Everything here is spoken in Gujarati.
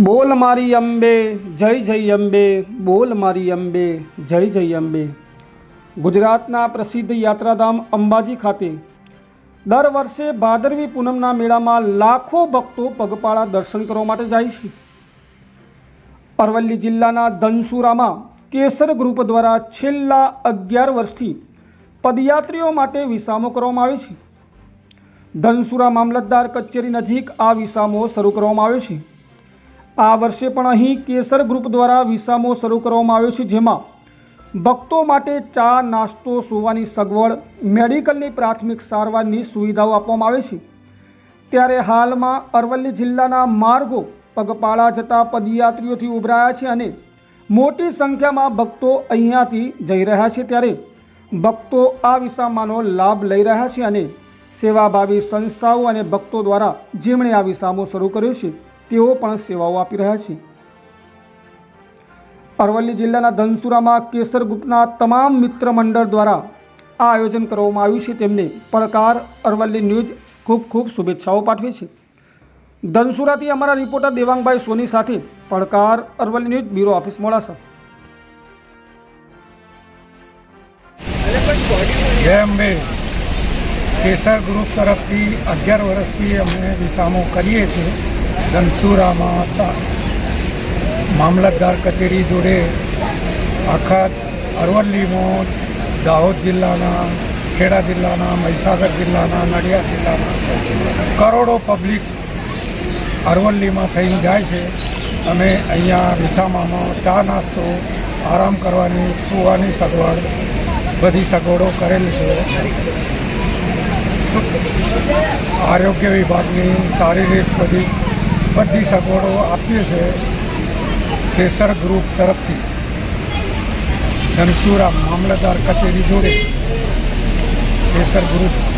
બોલ મારી અંબે, જય જય અંબે, બોલ મારી અંબે, જય જય અંબે. ગુજરાતના પ્રસિદ્ધ યાત્રાધામ અંબાજી ખાતે દર વર્ષે ભાદરવી પૂનમના મેળામાં લાખો ભક્તો પગપાળા દર્શન કરવા માટે જાય છે. અરવલ્લી જિલ્લાના ધનસુરામાં કેસર ગ્રુપ દ્વારા છેલ્લા અગિયાર વર્ષથી પદયાત્રીઓ માટે વિસામો કરવામાં આવે છે. ધનસુરા મામલતદાર કચેરી નજીક આ વિસામો શરૂ કરવામાં આવ્યો છે. આ વર્ષે પણ અહીં કેસર ગ્રુપ દ્વારા વિસામો શરૂ કરવામાં આવ્યો છે, જેમાં ભક્તો માટે ચા, નાસ્તો, સુવાની સગવડ, મેડિકલની પ્રાથમિક સારવારની સુવિધાઓ આપવામાં આવે છે. ત્યારે હાલમાં અરવલ્લી જિલ્લાના માર્ગો પગપાળા જતા પદયાત્રીઓથી ઉભરાયા છે અને મોટી સંખ્યામાં ભક્તો અહીંયાથી જઈ રહ્યા છે. ત્યારે ભક્તો આ વિસામાનો લાભ લઈ રહ્યા છે અને સેવાભાવી સંસ્થાઓ અને ભક્તો દ્વારા જેમણે આ વિસામો શરૂ કર્યો છે. તેઓ પણ સેવાઓ આપી રહ્યા છે. અરવલ્લી જિલ્લાના ધનસુરામાં કેસર ગ્રુપના તમામ મિત્ર મંડળ દ્વારા આ આયોજન કરવામાં આવ્યું છે. તેમને પડકાર અરવલ્લી ન્યૂઝ ખૂબ ખૂબ શુભેચ્છાઓ પાઠવે છે. ધનસુરાથી અમારા રિપોર્ટર દેવાંગભાઈ સોની સાથે પડકાર Aravalli news bureau office Modasa. જેમ બે કેસર ગ્રુપ તરફથી અગિયાર વર્ષથી અમે વિસામો કરીએ છીએ ધનસુરામાં હતા. મામલતદાર કચેરી જોડે આખા અરવલ્લીમાં દાહોદ જિલ્લાના, ખેડા જિલ્લાના, મહીસાગર જિલ્લાના, નડિયાદ જિલ્લાના કરોડો પબ્લિક અરવલ્લીમાં થઈને જાય છે. અને અહીંયા વિસામામાં ચા નાસ્તો, આરામ કરવાની, સુવાની સગવડ બધી સગવડો કરેલ છે. આરોગ્ય વિભાગની શારીરિક બધી બધી સગવડો આપીએ છે કેસર ગ્રુપ તરફથી. ધનસુરા મામલતદાર કચેરી જોડે કેસર ગ્રુપ